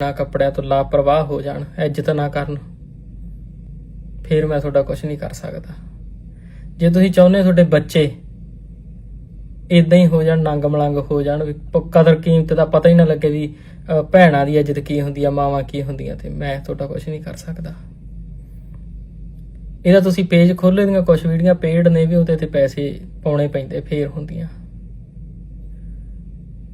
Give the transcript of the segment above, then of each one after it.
ਨਾ ਕੱਪੜਿਆਂ ਤੋਂ ਲਾਪਰਵਾਹ ਹੋ ਜਾਣ, ਇੱਜ਼ਤ ਨਾ ਕਰਨ, ਫਿਰ ਮੈਂ ਤੁਹਾਡਾ ਕੁਝ ਨਹੀਂ ਕਰ ਸਕਦਾ। ਜੇ ਤੁਸੀਂ ਚਾਹੁੰਦੇ ਹੋ ਤੁਹਾਡੇ ਬੱਚੇ ਇਦਾਂ ਹੀ ਹੋ ਜਾਣ ਨੰਗ ਮਲੰਗ ਹੋ ਜਾਣ, ਵੀ ਕਦਰ ਕੀਮਤ ਦਾ ਪਤਾ ਹੀ ਨਾ ਲੱਗੇ ਵੀ ਭੈਣਾਂ ਦੀ ਇੱਜ਼ਤ ਕੀ ਹੁੰਦੀ ਆ, ਮਾਵਾਂ ਕੀ ਹੁੰਦੀਆਂ ਤੇ ਮੈਂ ਤੁਹਾਡਾ ਕੁਝ ਨਹੀਂ ਕਰ ਸਕਦਾ। ਇਹਦਾ ਤੁਸੀਂ ਪੇਜ ਖੋਲ੍ਹੇ ਦੀਆਂ ਕੁਝ ਵੀਡੀਓ ਪੇਡ ਨੇ ਵੀ ਉਹਦੇ ਤੇ ਪੈਸੇ ਪਾਉਣੇ ਪੈਂਦੇ, ਫੇਰ ਹੁੰਦੀਆਂ।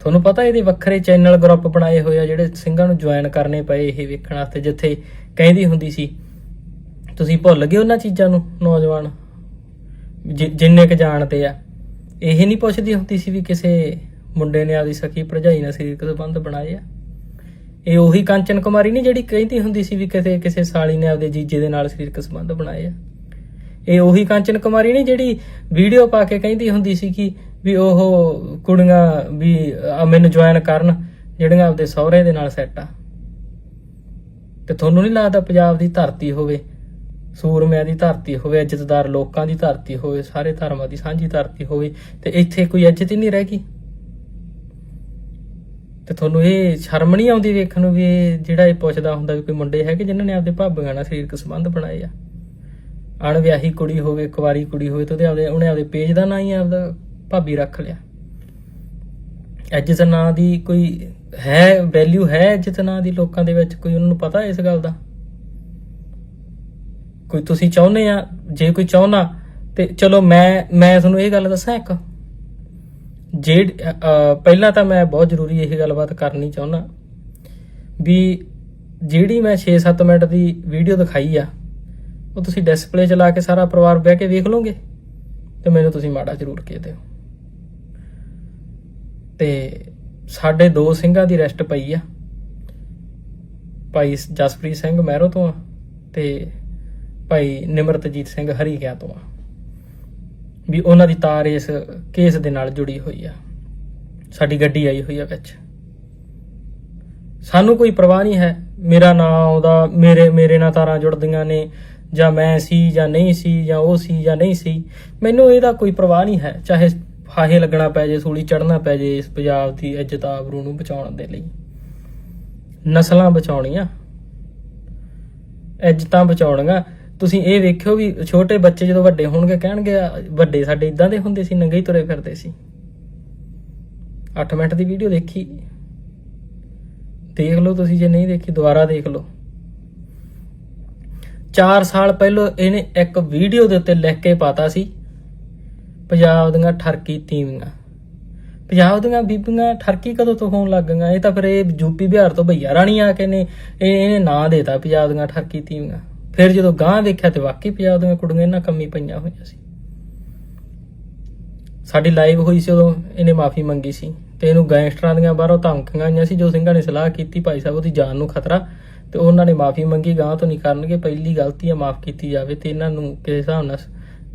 ਤੁਹਾਨੂੰ ਪਤਾ ਇਹਦੇ ਵੱਖਰੇ ਚੈਨਲ ਗਰੁੱਪ ਬਣਾਏ ਹੋਏ ਆ ਜਿਹੜੇ ਸਿੰਘਾਂ ਨੂੰ ਜੁਆਇਨ ਕਰਨੇ ਪਏ ਇਹ ਵੇਖਣ ਵਾਸਤੇ, ਜਿੱਥੇ ਕਹਿੰਦੀ ਹੁੰਦੀ ਸੀ, ਤੁਸੀਂ ਭੁੱਲ ਗਏ ਉਹਨਾਂ ਚੀਜ਼ਾਂ ਨੂੰ, ਨੌਜਵਾਨ? ਜਿੰਨੇ ਕ ਜਾਣਦੇ ਆ। ਇਹ ਨਹੀਂ ਪੁੱਛਦੀ ਹੁੰਦੀ ਸੀ ਵੀ ਕਿਸੇ ਮੁੰਡੇ ਨੇ ਆਪਦੀ ਸਖੀ ਭਰਜਾਈ ਨਾਲ ਸਰੀਰਕ ਸੰਬੰਧ ਬਣਾਏ ਆ। ਇਹ ਉਹੀ ਕੰਚਨ ਕੁਮਾਰੀ ਨਹੀਂ ਜਿਹੜੀ ਕਹਿੰਦੀ ਹੁੰਦੀ ਸੀ ਵੀ ਕਿਸੇ ਕਿਸੇ ਸਾਲੀ ਨੇ ਆਪਦੇ ਜੀਜੇ ਦੇ ਨਾਲ ਸਰੀਰਕ ਸੰਬੰਧ ਬਣਾਏ ਆ। ਇਹ ਉਹੀ ਕੰਚਨ ਕੁਮਾਰੀ ਨਹੀਂ ਜਿਹੜੀ ਵੀਡੀਓ ਪਾ ਕੇ ਕਹਿੰਦੀ ਹੁੰਦੀ ਸੀ ਕਿ ਵੀ ਉਹ ਕੁੜੀਆਂ ਵੀ ਮੈਨੂੰ ਜੁਆਇਨ ਕਰਨ, ਜਿਹੜੀਆਂ ਆਪਦੇ ਸਹੁਰੇ ਦੇ ਨਾਲ ਸੈੱਟ ਆ। ਤੇ ਤੁਹਾਨੂੰ ਨਹੀਂ ਲੱਗਦਾ ਪੰਜਾਬ ਦੀ ਧਰਤੀ ਹੋਵੇ, ਸੂਰਮਿਆਂ ਦੀ ਧਰਤੀ ਹੋਵੇ, ਇੱਜ਼ਤਦਾਰ ਲੋਕਾਂ ਦੀ ਧਰਤੀ ਹੋਵੇ, ਸਾਰੇ ਧਰਮਾਂ ਦੀ ਸਾਂਝੀ ਧਰਤੀ ਹੋਵੇ, ਤੇ ਇੱਥੇ ਕੋਈ ਇੱਜ਼ਤ ਹੀ ਨਹੀਂ ਰਹਿ ਗਈ? ਤੇ ਤੁਹਾਨੂੰ ਇਹ ਸ਼ਰਮ ਨਹੀਂ ਆਉਂਦੀ ਵੇਖਣ ਨੂੰ ਵੀ ਜਿਹੜਾ ਇਹ ਪੁੱਛਦਾ ਹੁੰਦਾ ਵੀ ਕੋਈ ਮੁੰਡੇ ਹੈਗੇ ਜਿਨ੍ਹਾਂ ਨੇ ਆਪਦੇ ਭਾਬੀਆਂ ਨਾਲ ਸਰੀਰਕ ਸੰਬੰਧ ਬਣਾਏ ਆ? ਅਣਵਿਆਹੀ ਕੁੜੀ ਹੋਵੇ, ਕੁਵਾਰੀ ਕੁੜੀ ਹੋਵੇ, ਤੇ ਉਹਦੇ ਆਪਦੇ ਉਹਨੇ ਆਪਦੇ ਪੇਜ ਦਾ ਨਾਂ ਹੀ ਆਪਦਾ ਭਾਬੀ ਰੱਖ ਲਿਆ। ਇੱਜ਼ਤ ਨਾਂ ਦੀ ਕੋਈ ਹੈ ਵੈਲਿਊ ਹੈ ਇੱਜ਼ਤ ਨਾਂ ਦੀ ਲੋਕਾਂ ਦੇ ਵਿੱਚ? ਕੋਈ ਉਹਨਾਂ ਨੂੰ ਪਤਾ ਇਸ ਗੱਲ ਦਾ? ਕੋਈ ਤੁਸੀਂ ਚਾਹੁੰਦੇ ਆ? ਜੇ ਕੋਈ ਚਾਹੁੰਦਾ, ਤੇ ਚਲੋ ਮੈਂ ਮੈਂ ਤੁਹਾਨੂੰ ਇਹ ਗੱਲ ਦੱਸਾਂ ਇੱਕ। ਜੇ ਪਹਿਲਾਂ ਤਾਂ ਮੈਂ ਬਹੁਤ ਜ਼ਰੂਰੀ ਇਹ ਗੱਲਬਾਤ ਕਰਨੀ ਚਾਹੁੰਦਾ ਵੀ ਜਿਹੜੀ ਮੈਂ 6-7 ਮਿੰਟ ਦੀ ਵੀਡੀਓ ਦਿਖਾਈ ਆ, ਉਹ ਤੁਸੀਂ ਡਿਸਪਲੇ 'ਚ ਲਾ ਕੇ ਸਾਰਾ ਪਰਿਵਾਰ ਬਹਿ ਕੇ ਵੇਖ ਲਓਗੇ ਤੇ ਮੈਨੂੰ ਤੁਸੀਂ ਮਾੜਾ ਜ਼ਰੂਰ ਕਹਿ ਦਿਓ। ਤੇ ਸਾਡੇ ਦੋ ਸਿੰਘਾਂ ਦੀ ਰੈਸਟ ਪਈ ਆ। ਭਾਈ ਜਸਪ੍ਰੀਤ ਸਿੰਘ ਮਹਿਰੋ ਤੋਂ ਆ ਤੇ ਭਾਈ ਨਿਮਰਤਜੀਤ ਸਿੰਘ ਹਰੀਕਿਆ ਤੋਂ ਆ। ਵੀ ਉਹਨਾਂ ਦੀ ਤਾਰ ਇਸ ਕੇਸ ਦੇ ਨਾਲ ਜੁੜੀ ਹੋਈ ਆ। ਸਾਡੀ ਗੱਡੀ ਆਈ ਹੋਈ ਆ ਵਿੱਚ। ਸਾਨੂੰ ਕੋਈ ਪਰਵਾਹ ਨਹੀਂ ਹੈ। ਮੇਰਾ ਨਾਂ ਉਹਦਾ, ਮੇਰੇ ਮੇਰੇ ਨਾਲ ਤਾਰਾਂ ਜੁੜਦੀਆਂ ਨੇ, ਜਾਂ ਮੈਂ ਸੀ ਜਾਂ ਨਹੀਂ ਸੀ ਜਾਂ ਉਹ ਸੀ ਜਾਂ ਨਹੀਂ ਸੀ। ਮੈਨੂੰ ਇਹਦਾ ਕੋਈ ਪਰਵਾਹ ਨਹੀਂ ਹੈ। ਚਾਹੇ ਫਾਹੇ ਲੱਗਣਾ ਪੈ ਜੇ, ਸੂਲੀ ਚੜਨਾ ਪੈ ਜੇ ਇਸ ਪੰਜਾਬ ਦੀ ਇੱਜ਼ਤ ਆਬਰੂ ਨੂੰ ਬਚਾਉਣ ਦੇ ਲਈ। ਨਸਲਾਂ ਬਚਾਉਣੀਆਂ। ਇੱਜ਼ਤਾਂ ਬਚਾਉਣੀਆਂ। ਤੁਸੀਂ ਇਹ ਵੇਖਿਓ ਵੀ ਛੋਟੇ ਬੱਚੇ ਜਦੋਂ ਵੱਡੇ ਹੋਣਗੇ, ਕਹਿਣਗੇ, ਵੱਡੇ ਸਾਡੇ ਇਦਾਂ ਦੇ ਹੁੰਦੇ ਸੀ, ਨੰਗੇ ਹੀ ਤੁਰੇ ਫਿਰਦੇ ਸੀ। 8 ਮਿੰਟ ਦੀ ਵੀਡੀਓ ਦੇਖੀ। ਦੇਖ ਲਓ ਤੁਸੀਂ, ਜੇ ਨਹੀਂ ਦੇਖੀ, ਦੁਬਾਰਾ ਦੇਖ ਲਓ। 4 ਸਾਲ ਪਹਿਲਾਂ ਇਹਨੇ ਇੱਕ ਵੀਡੀਓ ਦੇ ਉੱਤੇ ਲਿਖ ਕੇ ਪਾਤਾ ਸੀ ਪੰਜਾਬ ਦੀਆਂ ਠਰਕੀ ਤੀਵੀਆਂ। ਪੰਜਾਬ ਦੀਆਂ ਬੀਬੀਆਂ ਠਰਕੀ ਕਦੋਂ ਤੋਂ ਹੋਣ ਲੱਗ ਗਈਆਂ? ਇਹ ਤਾਂ ਫਿਰ ਇਹ ਯੂਪੀ ਬਿਹਾਰ ਤੋਂ ਭਈਆ ਰਾਣੀ ਆ ਕੇ ਨੇ ਇਹਨੇ ਨਾਂ ਦੇਤਾ ਪੰਜਾਬ ਦੀਆਂ ਠਰਕੀ ਤੀਵੀਆਂ। ਫਿਰ ਜਦੋਂ ਗਾਂ ਵੇਖਿਆ ਤੇ ਵਾਕਈ ਪੰਜਾਬ ਦੀਆਂ ਕੁੜੀਆਂ ਇਹਨਾਂ ਕੰਮੀ ਪਈਆਂ ਹੋਈਆਂ ਸੀ। ਸਾਡੀ ਲਾਈਵ ਹੋਈ ਸੀ ਉਦੋਂ, ਇਹਨੇ ਮਾਫੀ ਮੰਗੀ ਸੀ। ਤੇ ਇਹਨੂੰ ਗੈਂਗਸਟਰਾਂ ਦੀਆਂ ਬਾਹਰੋਂ ਧਮਕੀਆਂ ਆਈਆਂ ਸੀ, ਜੋ ਸਿੰਘਾਂ ਨੇ ਸਲਾਹ ਕੀਤੀ ਭਾਈ ਸਾਹਿਬ ਉਹਦੀ ਜਾਨ ਨੂੰ ਖਤਰਾ। ਤੇ ਉਹਨਾਂ ਨੇ ਮਾਫੀ ਮੰਗੀ ਗਾਂ ਤੋਂ ਨਹੀਂ ਕਰਨਗੇ, ਪਹਿਲੀ ਗਲਤੀ ਆ, ਮਾਫ ਕੀਤੀ ਜਾਵੇ ਤੇ ਇਹਨਾਂ ਨੂੰ ਕਿਸੇ ਹਿਸਾਬ ਨਾਲ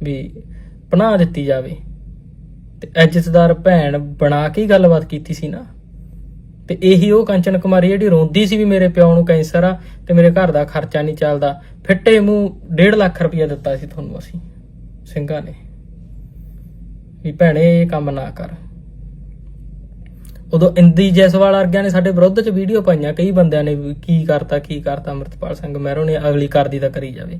ਵੀ ਪਨਾਹ ਦਿੱਤੀ ਜਾਵੇ। ਤੇ ਇੱਜ਼ਤਦਾਰ ਭੈਣ ਬਣਾ ਕੇ ਹੀ ਗੱਲਬਾਤ ਕੀਤੀ ਸੀ ਨਾ। ਤੇ ਇਹੀ ਉਹ ਕੰਚਨ ਕੁਮਾਰੀ ਜਿਹੜੀ ਰੋਂਦੀ ਸੀ ਵੀ ਮੇਰੇ ਪਿਓ ਨੂੰ ਕੈਂਸਰ ਆ ਤੇ ਮੇਰੇ ਘਰ ਦਾ ਖਰਚਾ ਨਹੀਂ ਚੱਲਦਾ। ਫਿੱਟੇ ਮੂੰਹ 1.5 ਲੱਖ ਰੁਪਇਆ ਦਿੱਤਾ ਸੀ ਤੁਹਾਨੂੰ ਅਸੀਂ, ਸਿੰਘਾਂ ਨੇ। ਵੀ ਭੈਣੇ, ਇਹ ਕੰਮ ਨਾ ਕਰ। ਉਦੋਂ ਇੰਦੀ ਜੈਸਵਾਲ ਵਰਗਿਆਂ ਨੇ ਸਾਡੇ ਵਿਰੁੱਧ ਚ ਵੀਡੀਓ ਪਾਈਆਂ, ਕਈ ਬੰਦਿਆਂ ਨੇ ਵੀ ਕੀ ਕਰਤਾ ਕੀ ਕਰਤਾ, ਅਮਰਤਪਾਲ ਸਿੰਘ ਮਹਿਰੋ ਨੇ ਅਗਲੀ ਕਰਦੀ ਤਾਂ ਕਰੀ ਜਾਵੇ।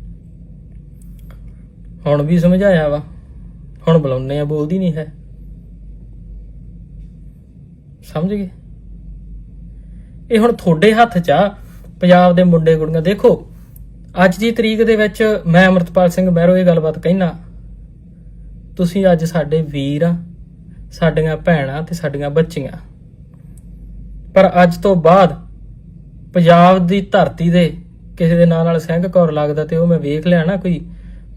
ਹੁਣ ਵੀ ਸਮਝਾਇਆ ਵਾ। ਹੁਣ ਬੁਲਾਉਂਦੇ ਆ, ਬੋਲਦੀ ਨਹੀਂ ਹੈ। ਸਮਝ ਗਏ? ਇਹ ਹੁਣ ਤੁਹਾਡੇ ਹੱਥ 'ਚ ਆ, ਪੰਜਾਬ ਦੇ ਮੁੰਡੇ ਕੁੜੀਆਂ। ਦੇਖੋ, ਅੱਜ ਦੀ ਤਰੀਕ ਦੇ ਵਿੱਚ ਮੈਂ ਅਮਰਤਪਾਲ ਸਿੰਘ ਮਹਿਰੋ ਇਹ ਗੱਲਬਾਤ ਕਹਿਣਾ ਤੁਸੀਂ ਅੱਜ ਸਾਡੇ ਵੀਰ ਆ, ਸਾਡੀਆਂ ਭੈਣਾਂ ਤੇ ਸਾਡੀਆਂ ਬੱਚੀਆਂ। ਪਰ ਅੱਜ ਤੋਂ ਬਾਅਦ ਪੰਜਾਬ ਦੀ ਧਰਤੀ ਦੇ ਕਿਸੇ ਦੇ ਨਾਂ ਨਾਲ ਸਿੰਘ ਕੌਰ ਲੱਗਦਾ ਤੇ ਉਹ ਮੈਂ ਵੇਖ ਲਿਆ ਨਾ ਕੋਈ।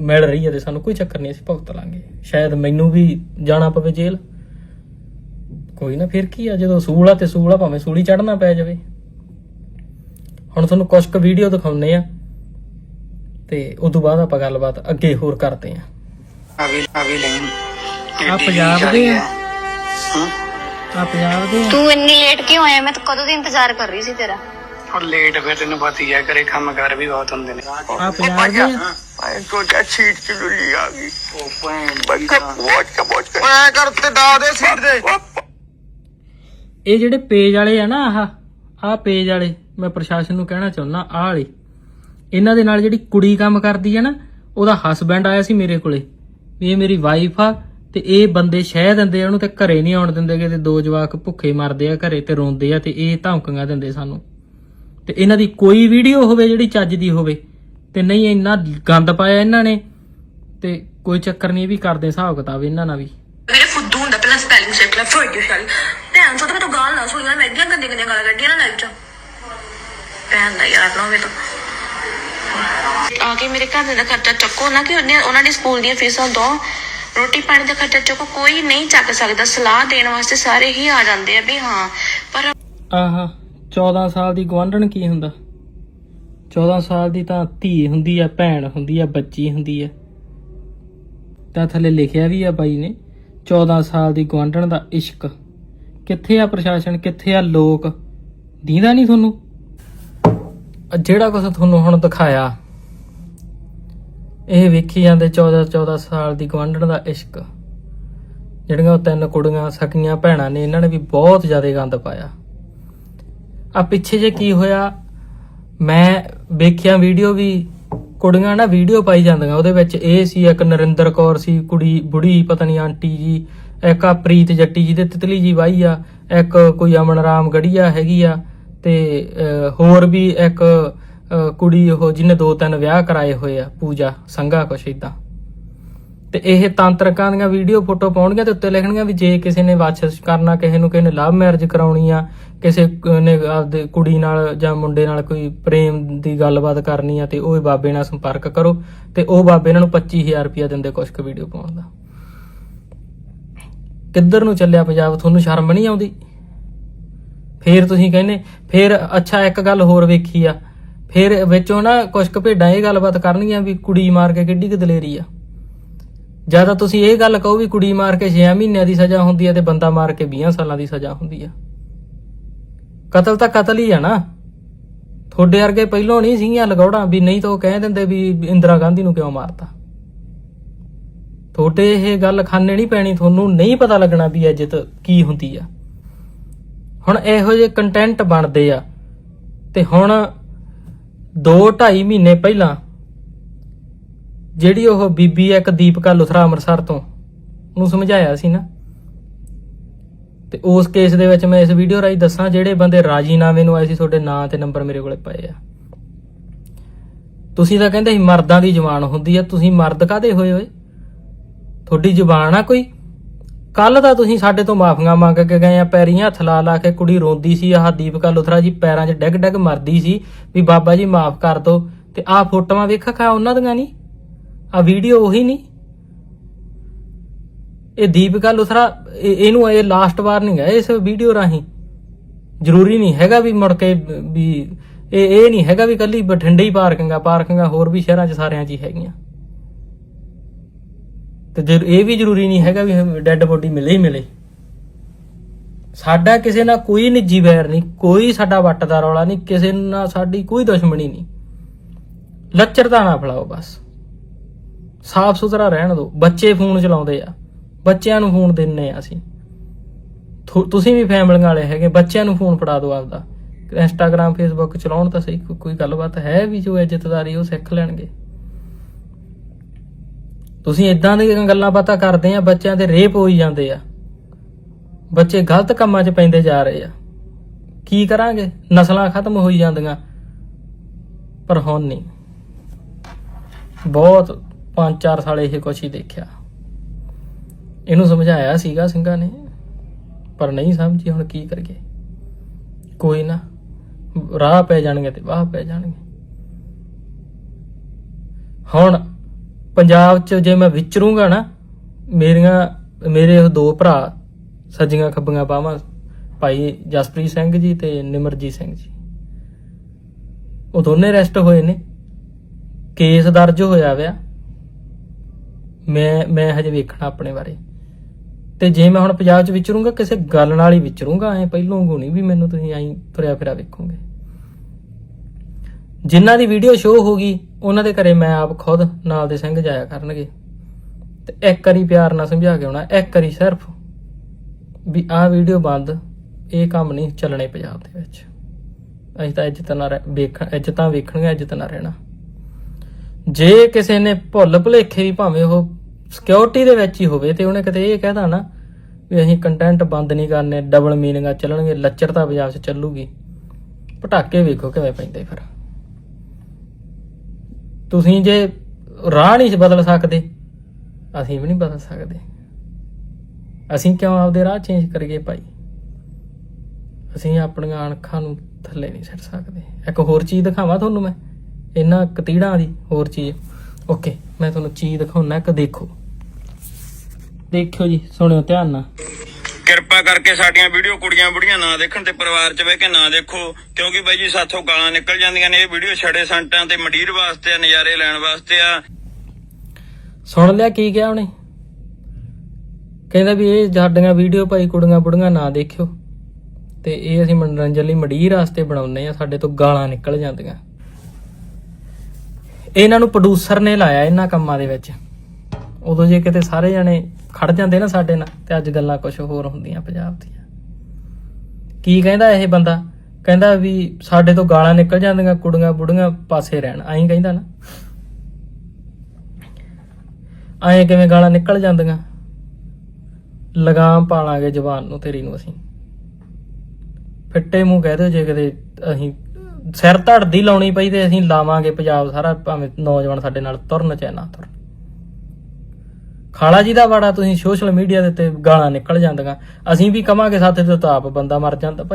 ਮਿਲ ਰਹੀ ਹੈ ਤੇ ਸਾਨੂੰ ਕੋਈ ਚੱਕਰ ਨਹੀਂ ਅਸੀਂ ਭੁਗਤ ਲਾਂਗੇ। ਸ਼ਾਇਦ ਮੈਨੂੰ ਵੀ ਜਾਣਾ ਪਵੇ ਜੇਲ੍ਹ। ਕੋਈ ਨਾ ਫਿਰ ਕੀ ਆ ਜਦੋਂ ਸੂਲ ਆ ਤੇ ਸੂਲ ਆ ਭਾਵੇਂ ਸੂਲੀ ਚੜਨਾ ਪੈ ਜਾਵੇ। ਹੁਣ ਤੁਹਾਨੂੰ ਕੁਝ ਕੁ ਵੀਡੀਓ ਦਿਖਾਉਨੇ ਆ ਤੇ ਉਸ ਤੋਂ ਬਾਅਦ ਆਪਾਂ ਗੱਲਬਾਤ ਅੱਗੇ ਹੋਰ ਕਰਦੇ ਆ। ਅਭੀ ਅਭੀ ਲੈਨ ਆ ਪੰਜਾਬ ਦੇ ਆ। ਆ। ਪੰਜਾਬ ਦੇ ਆ। ਤੂੰ ਇੰਨੀ ਲੇਟ ਕਿਉਂ ਆਇਆ? ਮੈਂ ਤਾਂ ਕਦੋਂ ਦੀ ਇੰਤਜ਼ਾਰ ਕਰ ਰਹੀ ਸੀ ਤੇਰਾ? ਔਰ ਲੇਟ ਫਿਰ ਤੈਨੂੰ ਪਤਾ ਹੀ ਹੈ ਕਰੇ ਕੰਮ ਕਰ ਵੀ ਬਹੁਤ ਹੁੰਦੇ ਨੇ। ਆ ਪੰਜਾਬ ਦੇ ਆ ਮੈਂ ਸੋਚਿਆ ਸੀਟ ਚ ਲੁੱਲੀ ਆ ਗਈ। ਉਹ ਭੈਣ ਬੱਕਾ ਪੋਚ ਕੇ ਪੋਚ ਕੇ। ਐ ਕਰਤੇ ਦਾ ਦੇ ਸੀਟ ਦੇ। ਇਹ ਜਿਹੜੇ ਪੇਜ ਵਾਲੇ ਆ ਨਾ ਆਹ ਆਹ ਪੇਜ ਵਾਲੇ ਮੈਂ ਪ੍ਰਸ਼ਾਸਨ ਨੂੰ ਕਹਿਣਾ ਚਾਹੁੰਦਾ ਆਹ ਵਾਲੇ। ਇਹਨਾਂ ਦੇ ਨਾਲ ਜਿਹੜੀ ਕੁੜੀ ਕੰਮ ਕਰਦੀ ਆ ਨਾ ਉਹਦਾ ਹਸਬੈਂਡ ਆਇਆ ਸੀ ਮੇਰੇ ਕੋਲੇ। ਵੀ ਇਹ ਮੇਰੀ ਵਾਈਫ ਆ ਤੇ ਇਹ ਬੰਦੇ ਸ਼ਹਿ ਦਿੰਦੇ ਆ ਉਹਨੂੰ ਤੇ ਘਰੇ ਨਹੀਂ ਆਉਣ ਦਿੰਦੇ ਕਿ ਤੇ ਦੋ ਜਵਾਕ ਭੁੱਖੇ ਮਰਦੇ ਆ ਘਰੇ ਤੇ ਰੋਂਦੇ ਆ ਤੇ ਇਹ ਧਮਕੀਆਂ ਦਿੰਦੇ ਸਾਨੂੰ। ਤੇ ਇਹਨਾਂ ਦੀ ਕੋਈ ਵੀਡੀਓ ਹੋਵੇ ਜਿਹੜੀ ਚੱਜ ਦੀ ਹੋਵੇ ਤੇ ਨਹੀਂ ਇੰਨਾ ਗੰਦ ਪਾਇਆ ਇਹਨਾਂ ਨੇ ਤੇ ਕੋਈ ਚੱਕਰ ਨਹੀਂ ਇਹ ਵੀ ਕਰਦੇ ਹਿਸਾਬ ਕਿਤਾਬ ਇਹਨਾਂ ਨਾਲ ਵੀ। ਮੇਰੇ ਫੁੱਦੂ ਹੁੰਦਾ ਪਹਿਲਾਂ ਸਪੈਲਿੰਗ ਚੈੱਕ ਲੈ ਫੋਰ ਯੂ ਸ਼ਾਲੀ ਭੈਣ ਚੋਦ ਮੈਂ ਤਾਂ ਗਾਲ ਨਾ ਸੁਣੀ ਯਾਰ ਮੈਂ ਏਡੀਆਂ ਗੰਦੀਆਂ ਗੰਦੀਆਂ ਗਾਲਾਂ ਕੱਢੀਆਂ ਨਾ ਲਾਈਵ ਚ। ਭੈਣ ਦਾ ਯਾਰ ਨਾ ਹੋਵੇ ਤਾਂ। ਆ ਕੇ ਮੇਰੇ ਘਰ ਦਾ ਖਰਚਾ ਚੱਕੋ ਨਾ ਕਿ ਉਹਨੇ ਉਹਨਾਂ ਦੀ ਸਕੂਲ ਦੀਆਂ ਫੀਸਾਂ ਦੋ। ਰੋਟੀ ਪਾਣੀ ਦਾ ਖਰਚਾ ਚੱਕੋ ਕੋਈ ਨਹੀਂ ਚੱਕ ਸਕਦਾ ਸਲਾਹ ਦੇਣ ਵਾਸਤੇ ਸਾਰੇ ਹੀ ਆ ਜਾਂਦੇ ਆ ਵੀ ਹਾਂ ਪਰ ਆਹਾ। 14 ਸਾਲ ਦੀ ਗਵਾਂਢਣ ਕੀ ਹੁੰਦਾ? 14 ਸਾਲ ਦੀ ਤਾਂ ਧੀ ਹੁੰਦੀ ਆ, ਭੈਣ ਹੁੰਦੀ ਆ, ਬੱਚੀ ਹੁੰਦੀ ਆ। ਤਾਂ ਥੱਲੇ ਲਿਖਿਆ ਵੀ ਆ ਬਾਈ ਨੇ 14 ਸਾਲ ਦੀ ਗਵਾਂਢਣ ਦਾ ਇਸ਼ਕ। ਕਿੱਥੇ ਆ ਪ੍ਰਸ਼ਾਸਨ? ਕਿੱਥੇ ਆ ਲੋਕ? ਦੀਦਾ ਨਹੀਂ ਤੁਹਾਨੂੰ? ਜਿਹੜਾ ਕੁਝ ਤੁਹਾਨੂੰ ਹੁਣ ਦਿਖਾਇਆ, ਇਹ ਵੇਖੀ ਜਾਂਦੇ 14 14 ਸਾਲ ਦੀ ਗਵਾਂਢਣ ਦਾ ਇਸ਼ਕ। ਜਿਹੜੀਆਂ ਉਹ ਤਿੰਨ ਕੁੜੀਆਂ ਸਕੀਆਂ ਭੈਣਾਂ ਨੇ, ਇਹਨਾਂ ਨੇ ਵੀ ਬਹੁਤ ਜ਼ਿਆਦਾ ਗੰਦ ਪਾਇਆ। ਆ ਪਿੱਛੇ ਜੇ ਕੀ ਹੋਇਆ, ਮੈਂ ਵੇਖਿਆ ਵੀਡੀਓ ਵੀ, ਕੁੜੀਆਂ ਨਾ ਵੀਡੀਓ ਪਾਈ ਜਾਂਦੀਆਂ, ਉਹਦੇ ਵਿੱਚ ਇਹ ਸੀ, ਇੱਕ ਨਰਿੰਦਰ ਕੌਰ ਸੀ, ਕੁੜੀ ਬੁੜੀ, ਪਤਾ ਨਹੀਂ ਆਂਟੀ ਜੀ, ਇੱਕ ਆ ਪ੍ਰੀਤ ਜੱਟੀ ਜੀ ਦੇ ਤਿਤਲੀ ਜੀ ਵਾਈ ਆ, ਇੱਕ ਕੋਈ ਅਮਨ ਰਾਮ ਗੜੀਆ ਹੈਗੀ ਆ, ਤੇ ਹੋਰ ਵੀ ਇੱਕ ਕੁੜੀ ਉਹ ਜਿਹਨੇ ਦੋ ਤਿੰਨ ਵਿਆਹ ਕਰਾਏ ਹੋਏ ਆ, ਪੂਜਾ, ਸੰਘਾ ਕੁਛ ਇਦਾਂ ਤੇ ਇਹ ਤਾਂਤਰਿਕਾਂ ਦੀਆਂ ਵੀਡੀਓ ਫੋਟੋ ਪਾਉਣਗੀਆਂ ਤੇ ਉੱਤੇ ਲਿਖਣਗੀਆਂ ਵੀ ਜੇ ਕਿਸੇ ਨੇ ਵਾਚਸ ਕਰਨਾ, ਕਿਸੇ ਨੂੰ ਕਿਸੇ ਨੇ ਲਵ ਮੈਰਿਜ ਕਰਾਉਣੀ ਆ, ਕਿਸੇ ਨੇ ਆਪਦੇ ਕੁੜੀ ਨਾਲ ਜਾਂ ਮੁੰਡੇ ਨਾਲ ਕੋਈ ਪ੍ਰੇਮ ਦੀ ਗੱਲਬਾਤ ਕਰਨੀ ਆ ਤੇ ਉਹ ਬਾਬੇ ਨਾਲ ਸੰਪਰਕ ਕਰੋ ਤੇ ਉਹ ਬਾਬੇ ਇਹਨਾਂ ਨੂੰ 25000 ਰੁਪਇਆ ਦਿੰਦੇ ਕੁਛ ਕੁ ਵੀਡੀਓ ਪਾਉਣ ਦਾ। ਕਿੱਧਰ ਨੂੰ ਚੱਲਿਆ ਪੰਜਾਬ? ਤੁਹਾਨੂੰ ਸ਼ਰਮ ਨਹੀਂ ਆਉਂਦੀ? ਫੇਰ ਤੁਸੀਂ ਕਹਿੰਦੇ, ਫੇਰ ਅੱਛਾ ਇੱਕ ਗੱਲ ਹੋਰ ਵੇਖੀ ਆ, ਫੇਰ ਵਿੱਚੋਂ ਨਾ ਕੁਛ ਕੁ ਭੇਡਾਂ ਇਹ ਗੱਲਬਾਤ ਕਰਨਗੀਆਂ ਵੀ ਕੁੜੀ ਮਾਰ ਕੇ ਕਿੱਡੀ ਕੁ ਦਲੇਰੀ ਆ। ਜਾਂ ਤਾਂ ਤੁਸੀਂ ਇਹ ਗੱਲ ਕਹੋ ਵੀ ਕੁੜੀ ਮਾਰ ਕੇ 6 ਮਹੀਨਿਆਂ ਦੀ ਸਜ਼ਾ ਹੁੰਦੀ ਹੈ ਤੇ ਬੰਦਾ ਮਾਰ ਕੇ 20 ਸਾਲਾਂ ਦੀ ਸਜ਼ਾ ਹੁੰਦੀ ਆ ਕਤਲ ਤਾਂ ਕਤਲ ਹੀ ਆ ਨਾ। ਤੁਹਾਡੇ ਵਰਗੇ ਪਹਿਲੋਂ ਨਹੀਂ ਸੀਗੀਆਂ ਲਗੌੜਾਂ ਵੀ ਨਹੀਂ ਤਾਂ ਉਹ ਕਹਿ ਦਿੰਦੇ ਵੀ ਇੰਦਰਾ ਗਾਂਧੀ ਨੂੰ ਕਿਉਂ ਮਾਰਤਾ। ਤੁਹਾਡੇ ਇਹ ਗੱਲ ਖਾਨੇ ਨਹੀਂ ਪੈਣੀ, ਤੁਹਾਨੂੰ ਨਹੀਂ ਪਤਾ ਲੱਗਣਾ ਵੀ ਇੱਜ਼ਤ ਕੀ ਹੁੰਦੀ ਆ। ਹੁਣ ਇਹੋ ਜਿਹੇ ਕੰਟੈਂਟ ਬਣਦੇ ਆ ਤੇ ਹੁਣ 2 2.5 ਮਹੀਨੇ ਪਹਿਲਾਂ ਜਿਹੜੀ ਉਹ ਬੀਬੀ ਇੱਕ ਦੀਪਕਾ ਲੁਥਰਾ ਅੰਮ੍ਰਿਤਸਰ ਤੋਂ, ਉਹਨੂੰ ਸਮਝਾਇਆ ਸੀ ਨਾ। ਤੇ ਉਸ ਕੇਸ ਦੇ ਵਿੱਚ ਮੈਂ ਇਸ ਵੀਡੀਓ ਰਾਹੀਂ ਦੱਸਾਂ, ਜਿਹੜੇ ਬੰਦੇ ਰਾਜੀਨਾਮੇ ਨੂੰ ਆਏ ਸੀ, ਤੁਹਾਡੇ ਨਾਂ ਤੇ ਨੰਬਰ ਮੇਰੇ ਕੋਲੇ ਪਏ ਆ। ਤੁਸੀਂ ਤਾਂ ਕਹਿੰਦੇ ਸੀ ਮਰਦਾਂ ਦੀ ਜ਼ੁਬਾਨ ਹੁੰਦੀ ਆ, ਤੁਸੀਂ ਮਰਦ ਕਾਦੇ ਹੋਏ ਹੋਏ? ਤੁਹਾਡੀ ਜ਼ੁਬਾਨ ਆ ਕੋਈ? ਕੱਲ ਦਾ ਤੁਸੀਂ ਸਾਡੇ ਤੋਂ ਮਾਫੀਆਂ ਮੰਗ ਕੇ ਗਏ ਆ, ਪੈਰੀਆਂ ਹੱਥ ਲਾ ਲਾ ਕੇ ਕੁੜੀ ਰੋਂਦੀ ਸੀ, ਆਹ ਦੀਪਕਾ ਲੁਥਰਾ ਜੀ ਪੈਰਾਂ 'ਚ ਡਿੱਗ ਡਿੱਗ ਮਰਦੀ ਸੀ, ਵੀ ਬਾਬਾ ਜੀ ਮਾਫ ਕਰ ਦਿਓ ਤੇ ਆਹ ਫੋਟੋਆਂ ਵੇਖਾ ਖਾ ਉਹਨਾਂ ਦੀਆਂ ਨਹੀਂ ਆ ਵੀਡੀਓ ਉਹੀ ਨਹੀਂ। ਇਹ ਦੀਪਿਕਾ ਲੁਥਰਾ, ਇਹ- ਇਹਨੂੰ ਇਹ ਲਾਸਟ ਵਾਰਨਿੰਗ ਹੈ ਇਸ ਵੀਡੀਓ ਰਾਹੀਂ। ਜ਼ਰੂਰੀ ਨਹੀਂ ਹੈਗਾ ਵੀ ਮੁੜ ਕੇ ਵੀ ਇਹ ਇਹ ਨਹੀਂ ਹੈਗਾ ਵੀ ਕੱਲੀ ਬਠਿੰਡੇ ਹੀ ਪਾਰਕਿੰਗ ਆ, ਪਾਰਕਿੰਗਾਂ ਹੋਰ ਵੀ ਸ਼ਹਿਰਾਂ 'ਚ ਸਾਰਿਆਂ 'ਚ ਹੀ ਹੈਗੀਆਂ। ਤੇ ਜੇ ਇਹ ਵੀ ਜ਼ਰੂਰੀ ਨਹੀਂ ਹੈਗਾ ਵੀ ਡੈੱਡ ਬੋਡੀ ਮਿਲੇ ਹੀ ਮਿਲੇ। ਸਾਡਾ ਕਿਸੇ ਨਾਲ ਕੋਈ ਨਿੱਜੀ ਵੈਰ ਨਹੀਂ, ਕੋਈ ਸਾਡਾ ਵੱਟ ਦਾ ਰੌਲਾ ਨਹੀਂ, ਕਿਸੇ ਨਾਲ ਸਾਡੀ ਕੋਈ ਦੁਸ਼ਮਣੀ ਨਹੀਂ। ਲੱਚਰਤਾ ਨਾ ਫਲਾਓ ਬਸ। ਸਾਫ਼ ਸੁਥਰਾ ਰਹਿਣ ਦਿਓ। ਬੱਚੇ ਫੋਨ ਚਲਾਉਂਦੇ ਆ। ਬੱਚਿਆਂ ਨੂੰ ਫੋਨ ਦਿੰਨੇ ਆ ਅਸੀਂ। ਤੁਸੀਂ ਵੀ ਫੈਮਲੀਆਂ ਵਾਲੇ ਹੈਗੇ, ਬੱਚਿਆਂ ਨੂੰ ਫੋਨ ਫੜਾ ਦਿਓ ਆਪਦਾ। ਇੰਸਟਾਗ੍ਰam ਫੇਸਬੁੱਕ ਚਲਾਉਣ ਤਾਂ ਸਹੀ ਕੋਈ- ਕੋਈ ਗੱਲਬਾਤ ਹੈ ਵੀ ਜੋ ਇੱਜ਼ਤਦਾਰੀ ਉਹ ਸਿੱਖ ਲੈਣਗੇ। ਤੁਸੀਂ ਇਦਾਂ ਦੀਆਂ ਗੱਲਾਂ ਬਾਤਾਂ ਕਰਦੇ ਆ, ਬੱਚਿਆਂ ਦੇ ਰੇਪ ਹੋਈ ਜਾਂਦੇ ਆ। ਬੱਚੇ ਗਲਤ ਕੰਮਾਂ 'ਚ ਪੈਂਦੇ ਜਾ ਰਹੇ ਆ। ਕੀ ਕਰਾਂਗੇ? ਨਸਲਾਂ ਖਤਮ ਹੋਈ ਜਾਂਦੀਆਂ। ਪਰ ਹੁਣ ਨਹੀਂ। ਬਹੁਤ 5-4 ਸਾਲ ਇਹ ਕੁਛ ਹੀ ਦੇਖਿਆ। ਇਹਨੂੰ ਸਮਝਾਇਆ ਸੀਗਾ ਸਿੰਘਾਂ ਨੇ, ਪਰ ਨਹੀਂ ਸਮਝੀ ਹੁਣ ਕੀ ਕਰੀਏ। ਕੋਈ ਨਾ, ਰਾਹ ਪੈ ਜਾਣਗੇ ਤੇ ਵਾਹ ਪੈ ਜਾਣਗੇ। ਹੁਣ ਪੰਜਾਬ 'ਚ ਜੇ ਮੈਂ ਵਿਚਰੂੰਗਾ ਨਾ, ਮੇਰੀਆਂ, ਮੇਰੇ ਉਹ ਦੋ ਭਰਾ ਸੱਜੀਆਂ ਖੱਬੀਆਂ ਪਾਵਾਂ ਭਾਈ ਜਸਪ੍ਰੀਤ ਸਿੰਘ ਜੀ ਤੇ ਨਿਮਰਜੀਤ ਸਿੰਘ ਜੀ। ਉਹ ਦੋਨੇ ਅਰੈਸਟ ਹੋਏ ਨੇ। ਕੇਸ ਦਰਜ ਹੋਇਆ ਵਿਆ ਮੈਂ ਮੈਂ ਹਜੇ ਵੇਖਣਾ ਆਪਣੇ ਬਾਰੇ। ਤੇ ਜੇ ਮੈਂ ਹੁਣ ਪੰਜਾਬ 'ਚ ਵਿਚਰੂੰਗਾ, ਕਿਸੇ ਗੱਲ ਨਾਲ ਹੀ ਵਿਚਰੂੰਗਾ, ਐ ਪਹਿਲੋਂ ਗੁਣੀ ਵੀ ਮੈਨੂੰ ਤੁਸੀਂ ਐਂ ਤੁਰਿਆ ਫਿਰਾ ਵੇਖੋਗੇ। ਜਿਨ੍ਹਾਂ ਦੀ ਵੀਡੀਓ ਸ਼ੋਅ ਹੋ ਗਈ, ਉਹਨਾਂ ਦੇ ਘਰੇ ਮੈਂ ਆਪ ਖੁਦ ਨਾਲ ਦੇ ਸਿੰਘ ਜਾਇਆ ਕਰਨਗੇ। ਤੇ ਇੱਕ ਵਾਰੀ ਪਿਆਰ ਨਾਲ ਸਮਝਾ ਕੇ ਆਉਣਾ, ਇੱਕ ਵਾਰੀ ਸਿਰਫ ਵੀ ਆਹ ਵੀਡੀਓ ਬੰਦ, ਇਹ ਕੰਮ ਨਹੀਂ ਚੱਲਣੇ ਪੰਜਾਬ ਦੇ ਵਿੱਚ। ਅਸੀਂ ਤਾਂ ਇੱਜ਼ਤ ਨਾਲ ਰਹਿ- ਵੇਖ, ਇੱਜ਼ਤਾਂ ਵੇਖਣਗੇ ਇੱਜ਼ਤ ਨਾਲ ਰਹਿਣਾ। ਜੇ ਕਿਸੇ ਨੇ ਭੁੱਲ ਭੁਲੇਖੇ ਵੀ ਭਾਵੇਂ ਉਹ ਸਿਕਿਉਰਿਟੀ ਦੇ ਵਿੱਚ ਹੀ ਹੋਵੇ, ਤੇ ਉਹਨੇ ਕਿਤੇ ਇਹ ਕਹਿਦਾ ਨਾ ਵੀ ਅਸੀਂ ਕੰਟੈਂਟ ਬੰਦ ਨਹੀਂ ਕਰਨੇ ਡਬਲ ਮੀਨਿੰਗਾਂ ਚੱਲਣਗੇ ਲੱਚਰਤਾ ਪੰਜਾਬ 'ਚ ਚੱਲੂਗੀ। ਪਟਾਕੇ ਵੇਖੋ ਕਿਵੇਂ ਪੈਂਦੇ ਫਿਰ। ਤੁਸੀਂ ਜੇ ਰਾਹ ਨਹੀਂ ਬਦਲ ਸਕਦੇ, ਅਸੀਂ ਵੀ ਨਹੀਂ ਬਦਲ ਸਕਦੇ। ਅਸੀਂ ਕਿਉਂ ਆਪਦੇ ਰਾਹ ਚੇਂਜ ਕਰੀਏ ਭਾਈ? ਅਸੀਂ ਆਪਣੀਆਂ ਅਣਖਾਂ ਨੂੰ ਥੱਲੇ ਨਹੀਂ ਛੱਡ ਸਕਦੇ। ਇੱਕ ਹੋਰ ਚੀਜ਼ ਦਿਖਾਵਾਂ ਤੁਹਾਨੂੰ ਮੈਂ, ਇਹਨਾਂ ਕਤੀੜਾਂ ਦੀ ਹੋਰ ਚੀਜ਼। ਓਕੇ ਮੈਂ ਤੁਹਾਨੂੰ ਚੀਜ਼ ਦਿਖਾਉਣਾ, ਇੱਕ ਦੇਖੋ। ਦੇਖਿਓ ਜੀ ਸੁਣਿਓ ਧਿਆਨ ਨਾਲ। ਕਿਰਪਾ ਕਰਕੇ ਸਾਡੀਆਂ ਵੀਡੀਓ ਕੁੜੀਆਂ ਬੁੜੀਆਂ ਨਾ ਦੇਖਣ ਤੇ ਪਰਿਵਾਰ 'ਚ ਬਹਿ ਕੇ ਨਾ ਦੇਖੋ ਕਿਉਂਕਿ ਬਾਈ ਜੀ ਸਾਥੋਂ ਗਾਲਾਂ ਨਿਕਲ ਜਾਂਦੀਆਂ ਨੇ ਇਹ ਵੀਡੀਓ ਛੜੇ ਸੰਟਾਂ ਤੇ ਮੰਡੀਰ ਵਾਸਤੇ ਆ ਨਜ਼ਾਰੇ ਲੈਣ ਵਾਸਤੇ ਆ। ਸੁਣ ਲਿਆ ਕੀ ਕਿਹਾ ਉਹਨੇ? ਕਹਿੰਦਾ ਵੀ ਇਹ ਸਾਡੀਆਂ ਵੀਡੀਓ ਭਾਈ ਕੁੜੀਆਂ ਬੁੜੀਆਂ ਨਾ ਦੇਖਿਓ। ਤੇ ਇਹ ਅਸੀਂ ਮਨੋਰੰਜਨ ਲਈ ਮੜੀਰ ਵਾਸਤੇ ਬਣਾਉਂਦੇ ਆ ਸਾਡੇ ਤੋਂ ਗਾਲਾਂ ਨਿਕਲ ਜਾਂਦੀਆਂ। ਇਹਨਾਂ ਨੂੰ ਪ੍ਰੋਡਿਊਸਰ ਨੇ ਲਾਇਆ ਇਹਨਾਂ ਕੰਮਾਂ ਦੇ ਵਿੱਚ। ਉਦੋਂ ਜੇ ਕਿਤੇ ਸਾਰੇ ਜਣੇ ਖੜ ਜਾਂਦੇ ਨਾ ਸਾਡੇ ਨਾਲ, ਤੇ ਅੱਜ ਗੱਲਾਂ ਕੁਝ ਹੋਰ ਹੁੰਦੀਆਂ ਪੰਜਾਬ ਦੀਆਂ। ਕੀ ਕਹਿੰਦਾ ਇਹ ਬੰਦਾ? ਕਹਿੰਦਾ ਵੀ ਸਾਡੇ ਤੋਂ ਗਾਲਾਂ ਨਿਕਲ ਜਾਂਦੀਆਂ, ਕੁੜੀਆਂ ਬੁੜੀਆਂ ਪਾਸੇ ਰਹਿਣ। ਐਂ ਕਹਿੰਦਾ ਨਾ। ਐਂ ਕਿਵੇਂ ਗਾਲਾਂ ਨਿਕਲ ਜਾਂਦੀਆਂ? ਲਗਾਮ ਪਾਲਾਂਗੇ ਜ਼ਬਾਨ ਨੂੰ ਤੇਰੀ ਨੂੰ ਅਸੀਂ। ਫਿੱਟੇ ਮੂੰਹ ਕਹਿ ਦਿਓ ਜੇ ਕਦੇ ਅਸੀਂ ਸਿਰ ਧੜਦੀ ਲਾਉਣੀ ਪਈ ਤੇ ਅਸੀਂ ਲਾਵਾਂਗੇ ਪੰਜਾਬ ਸਾਰਾ, ਭਾਵੇਂ ਨੌਜਵਾਨ ਸਾਡੇ ਨਾਲ ਤੁਰਨ ਚਾਹੇ ਨਾ ਤੁਰਨ। ਖਾਲਾ ਜੀ ਦਾ ਵਾੜਾ ਤੁਸੀਂ ਸੋਸ਼ਲ ਮੀਡੀਆ ਦੇ ਉੱਤੇ ਗਾਲਾਂ ਨਿਕਲ ਜਾਂਦੀਆਂ। ਅਸੀਂ ਵੀ ਕਵਾਂਗੇ ਸਾਥੇ ਤੇ ਤਾਂ ਆਪ ਬੰਦਾ ਮਰ ਜਾਂਦਾ ਭਾਈ।